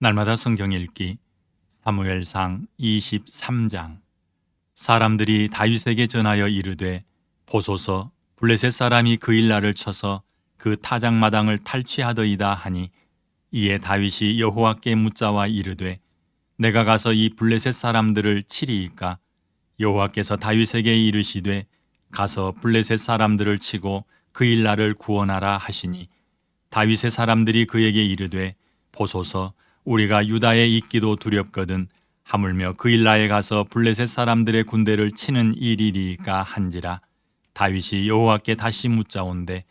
날마다 성경 읽기 사무엘상 23장. 사람들이 다윗에게 전하여 이르되 보소서 블레셋 사람이 그 일날을 쳐서 그 타작마당을 탈취하더이다 하니 이에 다윗이 여호와께 묻자와 이르되 내가 가서 이 블레셋 사람들을 치리이까? 여호와께서 다윗에게 이르시되 가서 블레셋 사람들을 치고 그 일날을 구원하라 하시니 다윗의 사람들이 그에게 이르되 보소서 우리가 유다에 있기도 두렵거든 하물며 그 일라에 가서 블레셋 사람들의 군대를 치는 일이리까 한지라 다윗이 여호와께 다시 묻자온데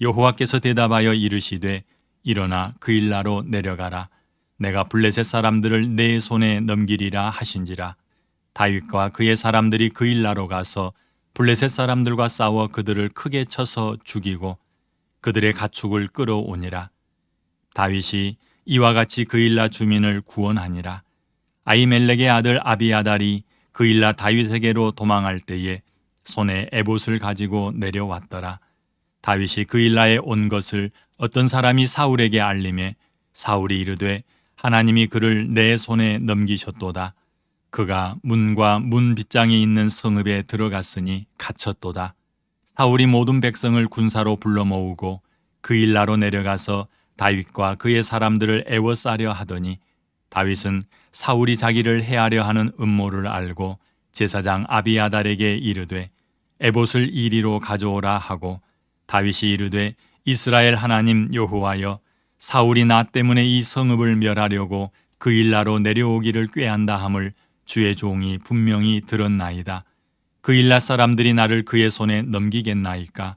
여호와께서 대답하여 이르시되 일어나 그 일라로 내려가라 내가 블레셋 사람들을 내 손에 넘기리라 하신지라 다윗과 그의 사람들이 그 일라로 가서 블레셋 사람들과 싸워 그들을 크게 쳐서 죽이고 그들의 가축을 끌어오니라 다윗이 이와 같이 그 일라 주민을 구원하니라. 아이멜렉의 아들 아비아달이 그 일라 다윗에게로 도망할 때에 손에 에봇을 가지고 내려왔더라. 다윗이 그 일라에 온 것을 어떤 사람이 사울에게 알림해 사울이 이르되 하나님이 그를 내 손에 넘기셨도다. 그가 문과 문 빗장이 있는 성읍에 들어갔으니 갇혔도다. 사울이 모든 백성을 군사로 불러 모으고 그 일라로 내려가서 다윗과 그의 사람들을 애워싸려 하더니 다윗은 사울이 자기를 해하려 하는 음모를 알고 제사장 아비아달에게 이르되 에봇을 이리로 가져오라 하고 다윗이 이르되 이스라엘 하나님 여호와여 사울이 나 때문에 이 성읍을 멸하려고 그 일라로 내려오기를 꾀한다 함을 주의 종이 분명히 들었나이다. 그 일라 사람들이 나를 그의 손에 넘기겠나이까?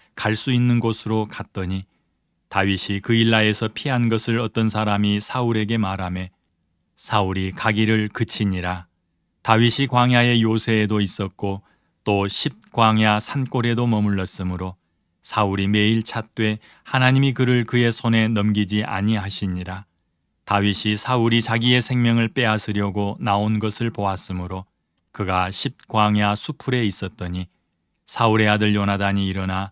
갈 수 있는 곳으로 갔더니 다윗이 그 일라에서 피한 것을 어떤 사람이 사울에게 말하매 사울이 가기를 그치니라. 다윗이 광야의 요새에도 있었고 또 십광야 산골에도 머물렀으므로 사울이 매일 찾되 하나님이 그를 그의 손에 넘기지 아니하시니라. 다윗이 사울이 자기의 생명을 빼앗으려고 나온 것을 보았으므로 그가 십광야 수풀에 있었더니 사울의 아들 요나단이 일어나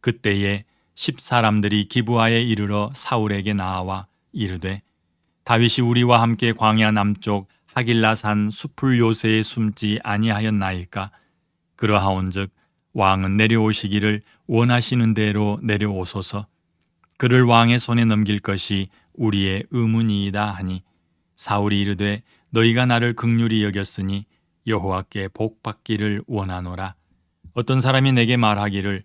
그때에 십 사람들이 기부하에 이르러 사울에게 나와 이르되 다윗이 우리와 함께 광야 남쪽 하길라산 수풀 요새에 숨지 아니하였나이까? 그러하온즉 왕은 내려오시기를 원하시는 대로 내려오소서. 그를 왕의 손에 넘길 것이 우리의 의문이이다 하니 사울이 이르되 너희가 나를 극률이 여겼으니 여호와께 복 받기를 원하노라. 어떤 사람이 내게 말하기를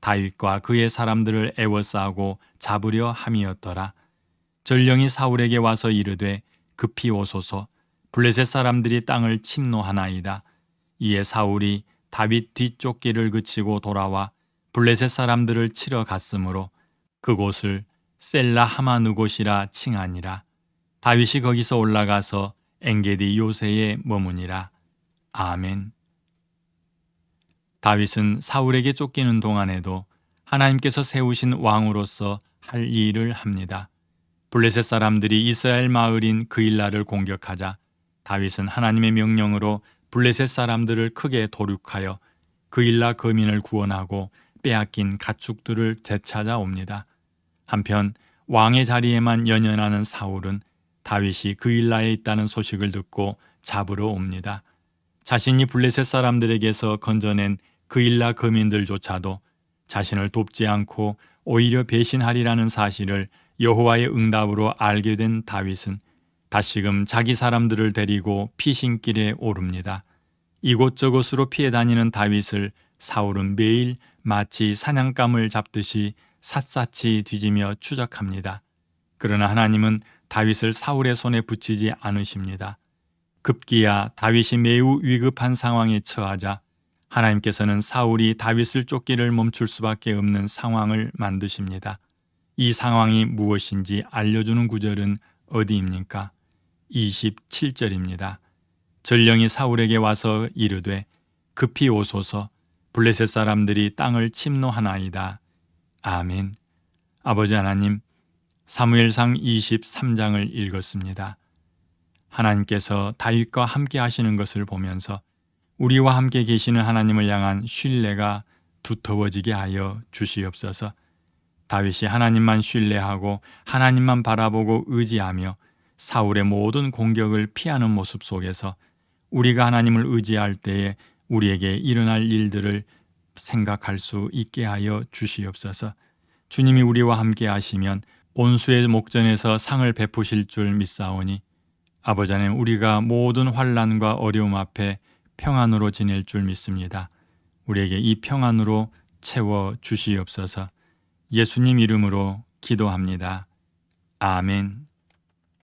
다윗과 그의 사람들을 애워싸고 잡으려 함이었더라. 전령이 사울에게 와서 이르되 급히 오소서 블레셋 사람들이 땅을 침노하나이다. 이에 사울이 다윗 뒤쫓기를 그치고 돌아와 블레셋 사람들을 치러 갔으므로 그곳을 셀라 하마누 곳이라 칭하니라. 다윗이 거기서 올라가서 엔게디 요새에 머무니라. 아멘. 다윗은 사울에게 쫓기는 동안에도 하나님께서 세우신 왕으로서 할 일을 합니다. 블레셋 사람들이 이스라엘 마을인 그일라를 공격하자 다윗은 하나님의 명령으로 블레셋 사람들을 크게 도륙하여 그일라 거민을 구원하고 빼앗긴 가축들을 되찾아 옵니다. 한편 왕의 자리에만 연연하는 사울은 다윗이 그일라에 있다는 소식을 듣고 잡으러 옵니다. 자신이 블레셋 사람들에게서 건져낸 그일라 거민들조차도 자신을 돕지 않고 오히려 배신하리라는 사실을 여호와의 응답으로 알게 된 다윗은 다시금 자기 사람들을 데리고 피신길에 오릅니다. 이곳저곳으로 피해 다니는 다윗을 사울은 매일 마치 사냥감을 잡듯이 샅샅이 뒤지며 추적합니다. 그러나 하나님은 다윗을 사울의 손에 붙이지 않으십니다. 급기야 다윗이 매우 위급한 상황에 처하자 하나님께서는 사울이 다윗을 쫓기를 멈출 수밖에 없는 상황을 만드십니다. 이 상황이 무엇인지 알려주는 구절은 어디입니까? 27절입니다. 전령이 사울에게 와서 이르되 급히 오소서 블레셋 사람들이 땅을 침노하나이다. 아멘. 아버지 하나님, 사무엘상 23장을 읽었습니다. 하나님께서 다윗과 함께 하시는 것을 보면서 우리와 함께 계시는 하나님을 향한 신뢰가 두터워지게 하여 주시옵소서. 다윗이 하나님만 신뢰하고 하나님만 바라보고 의지하며 사울의 모든 공격을 피하는 모습 속에서 우리가 하나님을 의지할 때에 우리에게 일어날 일들을 생각할 수 있게 하여 주시옵소서. 주님이 우리와 함께 하시면 온수의 목전에서 상을 베푸실 줄 믿사오니 아버지 하나님 우리가 모든 환란과 어려움 앞에 평안으로 지낼 줄 믿습니다. 우리에게 이 평안으로 채워 주시옵소서. 예수님 이름으로 기도합니다. 아멘.